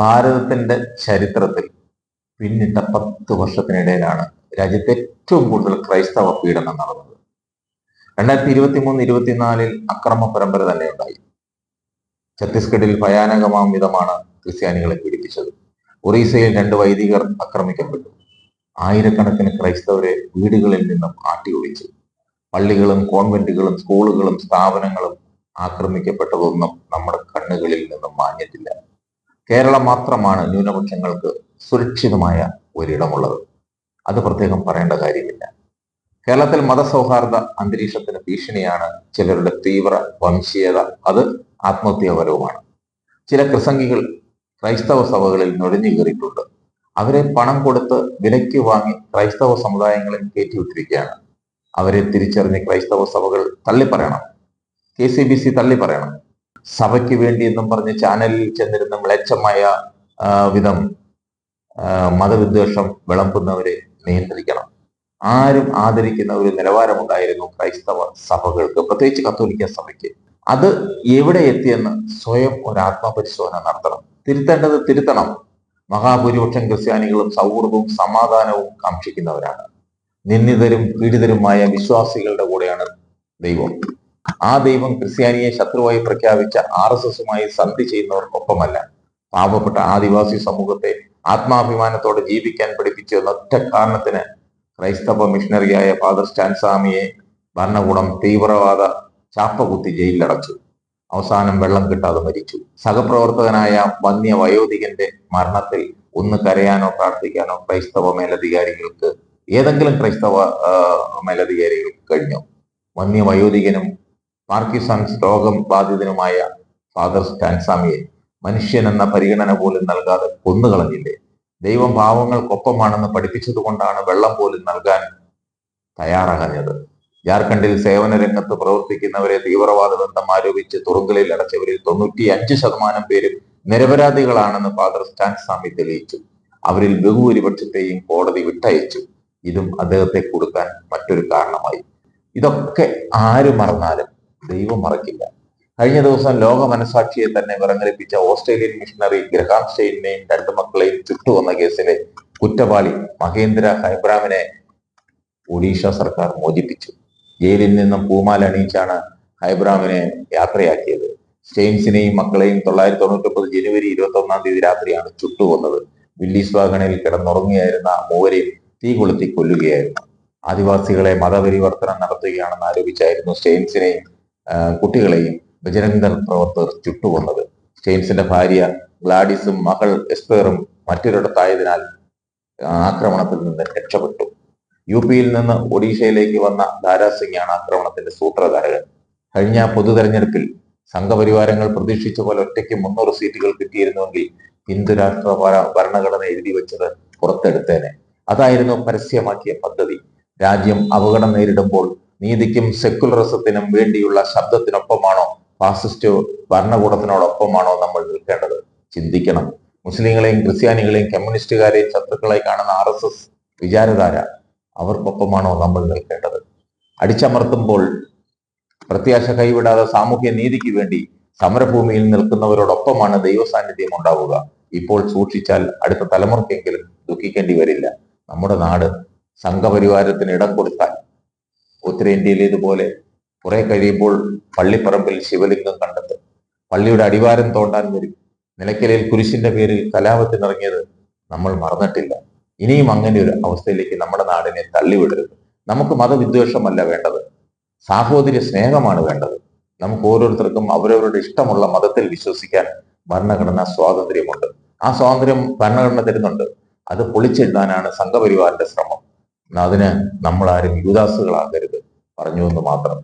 ഭാരതത്തിന്റെ ചരിത്രത്തിൽ പിന്നിട്ട പത്ത് വർഷത്തിനിടയിലാണ് രാജ്യത്തെ ഏറ്റവും കൂടുതൽ ക്രൈസ്തവ പീഡനം നടന്നത്. രണ്ടായിരത്തി ഇരുപത്തി മൂന്ന് ഇരുപത്തിനാലിൽ അക്രമ പരമ്പര തന്നെ ഉണ്ടായി ഛത്തീസ്ഗഡിൽ ഭയാനകമാം വിധമാണ് ക്രിസ്ത്യാനികളെ പീഡിപ്പിച്ചത്. ഒറീസയിൽ രണ്ട് വൈദികർ ആക്രമിക്കപ്പെട്ടു. ആയിരക്കണക്കിന് ക്രൈസ്തവരെ വീടുകളിൽ നിന്നും ആട്ടി പള്ളികളും കോൺവെന്റുകളും സ്കൂളുകളും സ്ഥാപനങ്ങളും ആക്രമിക്കപ്പെട്ടതൊന്നും നമ്മുടെ കണ്ണുകളിൽ നിന്നും മാഞ്ഞിട്ടില്ല. കേരളം മാത്രമാണ് ന്യൂനപക്ഷങ്ങൾക്ക് സുരക്ഷിതമായ ഒരിടമുള്ളത്. അത് പ്രത്യേകം പറയേണ്ട കാര്യമില്ല. കേരളത്തിൽ മതസൗഹാർദ്ദ അന്തരീക്ഷത്തിന് ഭീഷണിയാണ് ചിലരുടെ തീവ്ര വംശീയത. അത് ആത്മഹത്യാപരവുമാണ്. ചില പ്രസംഗികൾ ക്രൈസ്തവ സഭകളിൽ നുഴഞ്ഞു കയറിയിട്ടുണ്ട്. അവരെ പണം കൊടുത്ത് വിലയ്ക്ക് വാങ്ങി ക്രൈസ്തവ സമുദായങ്ങളിൽ കയറ്റിവിട്ടിരിക്കുകയാണ്. അവരെ തിരിച്ചറിഞ്ഞ് ക്രൈസ്തവ സഭകൾ തള്ളിപ്പറയണം. കെ സി ബി സി തള്ളിപ്പറയണം. സഭയ്ക്ക് വേണ്ടി എന്നും പറഞ്ഞ് ചാനലിൽ ചെന്നിരുന്ന മ്ലേച്ഛമായ വിധം മതവിദ്വേഷം വിളമ്പുന്നവരെ നിയന്ത്രിക്കണം. ആരും ആദരിക്കുന്ന ഒരു നിലവാരമുണ്ടായിരുന്നു ക്രൈസ്തവ സഭകൾക്ക് പ്രത്യേകിച്ച് കത്തോലിക്ക സഭയ്ക്ക്. അത് എവിടെ എത്തിയെന്ന് സ്വയം ഒരു ആത്മപരിശോധന നടത്തണം. തിരുത്തേണ്ടത് തിരുത്തണം. മഹാഭൂരിപക്ഷം ക്രിസ്ത്യാനികളും സൗഹൃദവും സമാധാനവും കാക്ഷിക്കുന്നവരാണ്. നിന്ദിതരും പീഡിതരുമായ വിശ്വാസികളുടെ കൂടെയാണ് ദൈവം. ആ ദൈവം ക്രിസ്ത്യാനിയെ ശത്രുവായി പ്രഖ്യാപിച്ച ആർ എസ് എസുമായി സന്ധി ചെയ്യുന്നവർക്കൊപ്പമല്ല. പാവപ്പെട്ട ആദിവാസി സമൂഹത്തെ ആത്മാഭിമാനത്തോടെ ജീവിക്കാൻ പഠിപ്പിച്ച ഒറ്റ കാരണത്തിന് ക്രൈസ്തവ മിഷണറിയായ ഫാദർ സ്റ്റാൻസാമിയെ ഭരണകൂടം തീവ്രവാദ ചാപ്പകുത്തി ജയിലിലടച്ചു. അവസാനം വെള്ളം കിട്ടാതെ മരിച്ചു. സഹപ്രവർത്തകനായ വന്യ വയോധികന്റെ മരണത്തിൽ ഒന്ന് കരയാനോ പ്രാർത്ഥിക്കാനോ ക്രൈസ്തവ മേലധികാരികൾക്ക് ഏതെങ്കിലും ക്രൈസ്തവ മേലധികാരികൾക്ക് കഴിഞ്ഞു. വന്യ വയോധികനും പാർക്കിസൺസ് രോഗം ബാധിതനുമായ ഫാദർ സ്റ്റാൻസാമിയെ മനുഷ്യൻ എന്ന പരിഗണന പോലും നൽകാതെ കൊന്നുകളഞ്ഞില്ലേ? ദൈവം പാവങ്ങൾക്കൊപ്പമാണെന്ന് പഠിപ്പിച്ചത് കൊണ്ടാണ് വെള്ളം പോലും നൽകാൻ തയ്യാറകഞ്ഞത്. ജാർഖണ്ഡിൽ സേവന രംഗത്ത് പ്രവർത്തിക്കുന്നവരെ തീവ്രവാദ ബന്ധം ആരോപിച്ച് തുറുങ്കലിൽ അടച്ചവരിൽ തൊണ്ണൂറ്റി അഞ്ച് ശതമാനം പേരും നിരപരാധികളാണെന്ന് ഫാദർ സ്റ്റാൻസ്വാമി തെളിയിച്ചു. അവരിൽ ബഹുഭൂരിപക്ഷത്തെയും കോടതി വിട്ടയച്ചു. ഇതും അദ്ദേഹത്തെ കൊടുക്കാൻ മറ്റൊരു കാരണമായി. ഇതൊക്കെ ആര് മറന്നാലും ദൈവം മറക്കില്ല. കഴിഞ്ഞ ദിവസം ലോക മനസാക്ഷിയെ തന്നെ വിറങ്ങലിപ്പിച്ച ഓസ്ട്രേലിയൻ മിഷണറി ഗ്രഹാം സ്റ്റെയിനെയും രണ്ടു മക്കളെയും ചുട്ടുവന്ന കേസിലെ കുറ്റവാളി മഹേന്ദ്ര ഹൈബ്രാമിനെ ഒഡീഷ സർക്കാർ മോചിപ്പിച്ചു. ജയിലിൽ നിന്നും പൂമാല അണിയിച്ചാണ് ഹൈബ്രാമിനെ യാത്രയാക്കിയത്. സ്റ്റെയിൻസിനെയും മക്കളെയും തൊള്ളായിരത്തി തൊണ്ണൂറ്റി ഒമ്പത് ജനുവരി ഇരുപത്തി ഒന്നാം തീയതി രാത്രിയാണ് ചുട്ടുകൊന്നത് വില്ലീസ് വാഗണിൽ കിടന്നുറങ്ങിയായിരുന്ന മൂവരെയും തീ കൊളുത്തി കൊല്ലുകയായിരുന്നു. ആദിവാസികളെ മതപരിവർത്തനം നടത്തുകയാണെന്ന് ആരോപിച്ചായിരുന്നു സ്റ്റെയിൻസിനെയും കുട്ടികളെയും ബജരംഗർ പ്രവർത്തകർ ചുട്ടുകൊന്നത്. ജെയിംസിന്റെ ഭാര്യ ഗ്ലാഡിസും മകൾ എസ്പേറും മറ്റൊരിടത്തായതിനാൽ ആക്രമണത്തിൽ നിന്ന് രക്ഷപ്പെട്ടു. യു പിയിൽ നിന്ന് ഒഡീഷയിലേക്ക് വന്ന ദാരാസിംഗാണ് ആക്രമണത്തിന്റെ സൂത്രധാരകൻ. കഴിഞ്ഞ പൊതു തെരഞ്ഞെടുപ്പിൽ സംഘപരിവാരങ്ങൾ പ്രതീക്ഷിച്ച പോലെ ഒറ്റയ്ക്ക് മുന്നൂറ് സീറ്റുകൾ കിട്ടിയിരുന്നുവെങ്കിൽ ഹിന്ദു രാഷ്ട്ര ഭര- ഭരണഘടന എഴുതി വെച്ചത് പുറത്തെടുത്തേനെ. അതായിരുന്നു പരസ്യമാക്കിയ പദ്ധതി. രാജ്യം അപകടം നേരിടുമ്പോൾ നീതിക്കും സെക്കുലറിസത്തിനും വേണ്ടിയുള്ള ശബ്ദത്തിനൊപ്പമാണോ ഫാസിസ്റ്റ് ഭരണകൂടത്തിനോടൊപ്പമാണോ നമ്മൾ നിൽക്കേണ്ടത്? ചിന്തിക്കണം. മുസ്ലിങ്ങളെയും ക്രിസ്ത്യാനികളെയും കമ്മ്യൂണിസ്റ്റുകാരെയും ശത്രുക്കളായി കാണുന്ന ആർ എസ് എസ് വിചാരധാര അവർക്കൊപ്പമാണോ നമ്മൾ നിൽക്കേണ്ടത്? അടിച്ചമർത്തുമ്പോൾ പ്രത്യാശ കൈവിടാതെ സാമൂഹ്യ നീതിക്ക് വേണ്ടി സമരഭൂമിയിൽ നിൽക്കുന്നവരോടൊപ്പമാണ് ദൈവസാന്നിധ്യം ഉണ്ടാവുക. ഇപ്പോൾ സൂക്ഷിച്ചാൽ അടുത്ത തലമുറയ്ക്കെങ്കിലും ദുഃഖിക്കേണ്ടി വരില്ല. നമ്മുടെ നാട് സംഘപരിവാരത്തിന് ഇടം കൊടുത്താൽ ഉത്തരേന്ത്യയിലേതുപോലെ കുറെ കഴിയുമ്പോൾ പള്ളിപ്പറമ്പിൽ ശിവലിംഗം കണ്ടെത്തും. പള്ളിയുടെ അടിവാരം തോണ്ടാൻ വരും. നിലയ്ക്കലിൽ കുരിശിന്റെ പേരിൽ കലാപത്തിനിറങ്ങിയത് നമ്മൾ മറന്നിട്ടില്ല. ഇനിയും അങ്ങനെ ഒരു അവസ്ഥയിലേക്ക് നമ്മുടെ നാടിനെ തള്ളിവിടരുത്. നമുക്ക് മതവിദ്വേഷമല്ല വേണ്ടത്. സാഹോദര്യ സ്നേഹമാണ് വേണ്ടത്. നമുക്ക് ഓരോരുത്തർക്കും അവരവരുടെ ഇഷ്ടമുള്ള മതത്തിൽ വിശ്വസിക്കാൻ ഭരണഘടനാ സ്വാതന്ത്ര്യമുണ്ട്. ആ സ്വാതന്ത്ര്യം ഭരണഘടന തരുന്നുണ്ട്. അത് പൊളിച്ചിടാനാണ് സംഘപരിവാറിന്റെ ശ്രമം. അതിന് നമ്മളാരും യുദാസുകളാകരുത്. പറഞ്ഞു എന്ന് മാത്രം